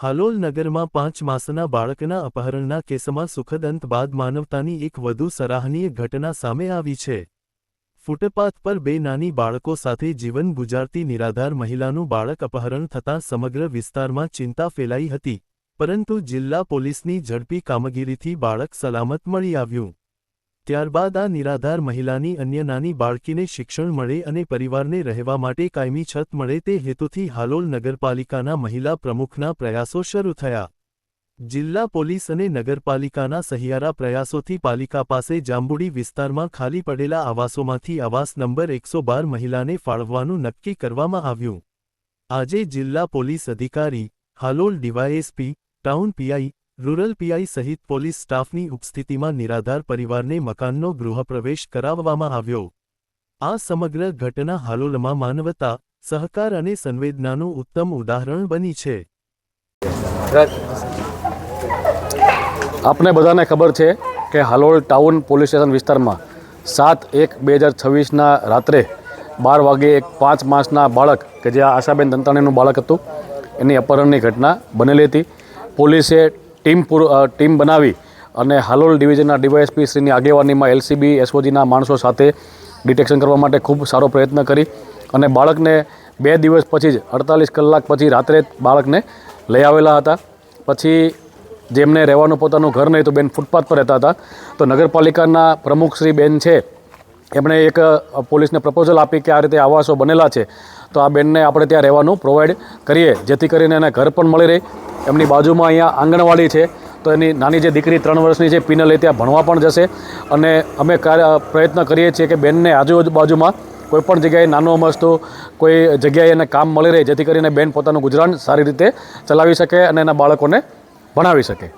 હાલોલ નગરમાં પાંચ માસના બાળકના અપહરણના કેસમાં સુખદ અંત બાદ માનવતાની એક વધુ સરાહનીય ઘટના સામે આવી છે. ફૂટપાથ પર બે નાની બાળકો સાથે જીવન ગુજારતી નિરાધાર મહિલાનું બાળક અપહરણ થતાં સમગ્ર વિસ્તારમાં ચિંતા ફેલાઈ હતી, પરંતુ જિલ્લા પોલીસની ઝડપી કામગીરીથી બાળક સલામત મળી આવ્યું. ત્યારબાદ આ નિરાધાર મહિલાની અન્ય નાની બાળકીને શિક્ષણ મળે અને પરિવારને રહેવા માટે કાયમી છત મળે તે હેતુથી હાલોલ નગરપાલિકાના મહિલા પ્રમુખના પ્રયાસો શરૂ થયા. જિલ્લા પોલીસ અને નગરપાલિકાના સહિયારા પ્રયાસોથી પાલિકા પાસે જાંબુડી વિસ્તારમાં ખાલી પડેલા આવાસોમાંથી આવાસ નંબર એકસો બાર મહિલાને ફાળવવાનું નક્કી કરવામાં આવ્યું. આજે જિલ્લા પોલીસ અધિકારી, Halol DYSP, town PI rural PI સહિત પોલીસ સ્ટાફની ઉપસ્થિતિમાં નિરાધાર પરિવારને મકાનનો ગૃહપ્રવેશ કરાવવામાં આવ્યો. આ સમગ્ર ઘટના હાલોલમાં માનવતા, સહકાર અને સંવેદનાનું ઉત્તમ ઉદાહરણ બની છે. આપને બધાને ખબર છે કે હાલોલ ટાઉન પોલીસ સ્ટેશન વિસ્તારમાં સાત એક બે હજાર છવ્વીસના રાત્રે બાર વાગે એક પાંચ માસના બાળક કે જે આશાબેન દંતાણીનું બાળક હતું, એની અપહરણની ઘટના બનેલી હતી. પોલીસે ટીમ ટીમ બનાવી અને હાલોલ ડિવિઝનના ડીવાયએસપી શ્રીની આગેવાનીમાં એલસીબી, એસઓજીના માણસો સાથે ડિટેક્શન કરવા માટે ખૂબ સારો પ્રયત્ન કરી અને બાળકને બે દિવસ પછી જ અડતાલીસ કલાક પછી રાત્રે બાળકને લઈ આવેલા હતા. પછી જેમને રહેવાનું પોતાનું ઘર નહીં તો બેન ફૂટપાથ પર રહેતા હતા. તો નગરપાલિકાના પ્રમુખ શ્રી બેન છે, એમણે એક પોલીસને પ્રપોઝલ આપી કે આ રીતે આવાસો બનેલા છે. તો આ બેનને આપણે ત્યાં રહેવાનું પ્રોવાઈડ કરીએ, જેથી કરીને એને ઘર પણ મળી રહે. એમની બાજુમાં અહીંયા આંગણવાડી છે. તો એની નાની જે દીકરી ત્રણ વર્ષની છે પિનલ એ ત્યાં ભણવા પણ જશે. અને અમે પ્રયત્ન કરીએ છીએ કે બેનને આજુબાજુમાં કોઈ પણ જગ્યાએ નાનું મસ્તું કોઈ જગ્યાએ એને કામ મળી રહે, જેથી કરીને બેન પોતાનું ગુજરાન સારી રીતે ચલાવી શકે અને એના બાળકોને ભણાવી શકે.